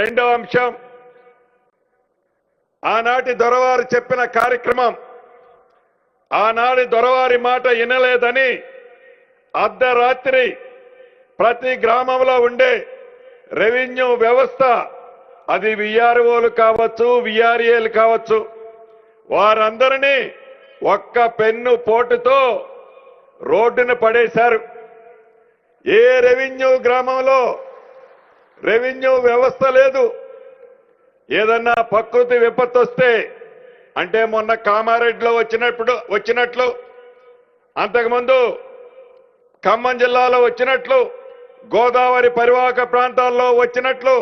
రెండవ అంశం. ఆనాటి దొరవారు చెప్పిన కార్యక్రమం. ఆనాటి దొరవారి మాట వినలేదని అర్ధరాత్రి ప్రతి గ్రామంలో ఉండే రెవెన్యూ వ్యవస్థ అది విఆర్ఓలు కావచ్చు విఆర్ఏలు కావచ్చు వారందరినీ ఒక్క పెన్ను పోటుతో రోడ్డున పడేశారు. ఏ రెవెన్యూ గ్రామంలో రెవెన్యూ వ్యవస్థ లేదు. ఏదన్నా ప్రకృతి విపత్తు వస్తే అంటే మొన్న కామారెడ్డిలో వచ్చినప్పుడు వచ్చినట్లు అంతకుముందు ఖమ్మం జిల్లాలో వచ్చినట్లు గోదావరి పరివాహక ప్రాంతాల్లో వచ్చినట్లు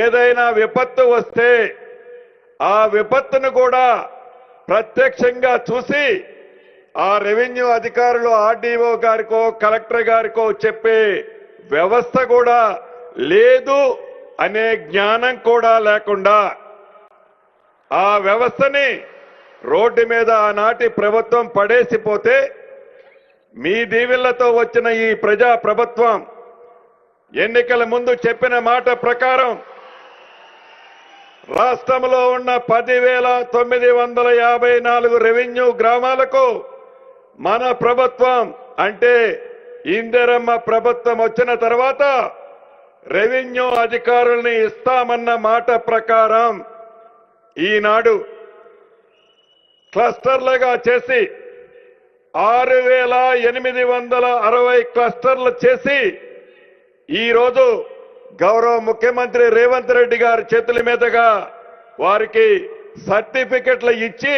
ఏదైనా విపత్తు వస్తే ఆ విపత్తును కూడా ప్రత్యక్షంగా చూసి ఆ రెవెన్యూ అధికారులు ఆర్డీఓ గారికో కలెక్టర్ గారికో చెప్పే వ్యవస్థ కూడా లేదు అనే జ్ఞానం కూడా లేకుండా ఆ వ్యవస్థని రోడ్డు మీద ఆనాటి ప్రభుత్వం పడేసిపోతే మీ దీవెళ్ళతో వచ్చిన ఈ ప్రజా ప్రభుత్వం ఎన్నికల ముందు చెప్పిన మాట ప్రకారం రాష్ట్రంలో ఉన్న పదివేల తొమ్మిది వందల యాభై నాలుగు రెవెన్యూ గ్రామాలకు మన ప్రభుత్వం అంటే ఇందిరమ్మ ప్రభుత్వం వచ్చిన తర్వాత రెవెన్యూ అధికారుల్ని ఇస్తామన్న మాట ప్రకారం ఈనాడు క్లస్టర్లుగా చేసి ఆరు వేల ఎనిమిది వందల అరవై క్లస్టర్లు చేసి ఈరోజు గౌరవ ముఖ్యమంత్రి రేవంత్ రెడ్డి గారి చేతుల మీదుగా వారికి సర్టిఫికెట్లు ఇచ్చి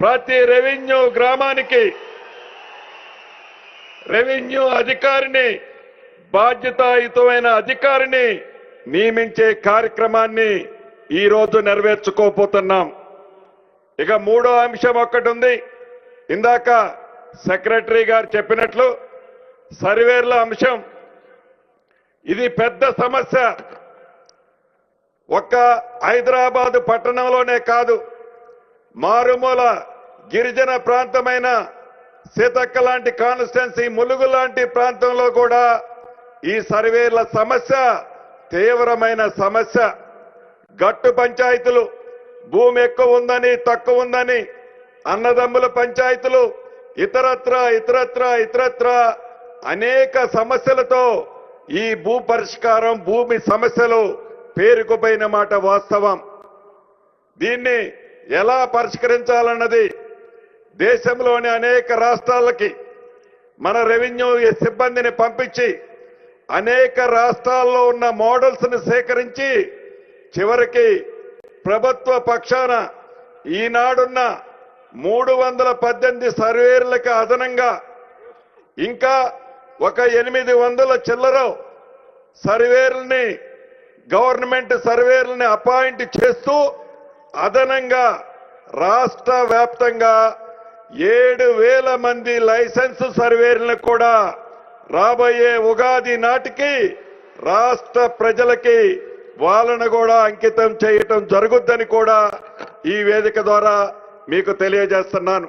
ప్రతి రెవెన్యూ గ్రామానికి రెవెన్యూ అధికారిని బాధ్యతాయుతమైన అధికారిని నియమించే కార్యక్రమాన్ని ఈ రోజు నెరవేర్చుకోపోతున్నాం ఇక మూడో అంశం ఒక్కటి ఉంది ఇందాక సెక్రటరీ గారు చెప్పినట్లు సర్వేర్ల అంశం. ఇది పెద్ద సమస్య. ఒక్క హైదరాబాదు పట్టణంలోనే కాదు మారుమూల గిరిజన ప్రాంతమైన సీతక్క లాంటి కాన్స్టిట్యున్సీ ములుగు లాంటి ప్రాంతంలో కూడా ఈ సర్వేల సమస్య తీవ్రమైన సమస్య. గట్టు పంచాయతీలు భూమి ఎక్కువ ఉందని తక్కువ ఉందని అన్నదమ్ముల పంచాయతీలు ఇతరత్ర ఇతరత్ర ఇతరత్ర అనేక సమస్యలతో ఈ భూ పరిష్కారం భూమి సమస్యలు పేరుకుపోయిన మాట వాస్తవం. దీన్ని ఎలా పరిష్కరించాలన్నది దేశంలోని అనేక రాష్ట్రాలకి మన రెవెన్యూ సిబ్బందిని పంపించి అనేక రాష్ట్రాల్లో ఉన్న మోడల్స్ని సేకరించి చివరికి ప్రభుత్వ పక్షాన ఈనాడున్న మూడు వందల పద్దెనిమిది సర్వేర్లకు అదనంగా ఇంకా ఒక ఎనిమిది వందల చిల్లర సర్వేర్లని గవర్నమెంట్ సర్వేర్లని అపాయింట్ చేస్తూ అదనంగా రాష్ట్ర వ్యాప్తంగా ఏడు వేల మంది లైసెన్స్ సర్వేర్లను కూడా రాబోయే ఉగాది నాటికి రాష్ట్ర ప్రజలకి వాళ్ళను కూడా అంకితం చేయటం జరుగుద్దని కూడా ఈ వేదిక ద్వారా మీకు తెలియజేస్తున్నాను.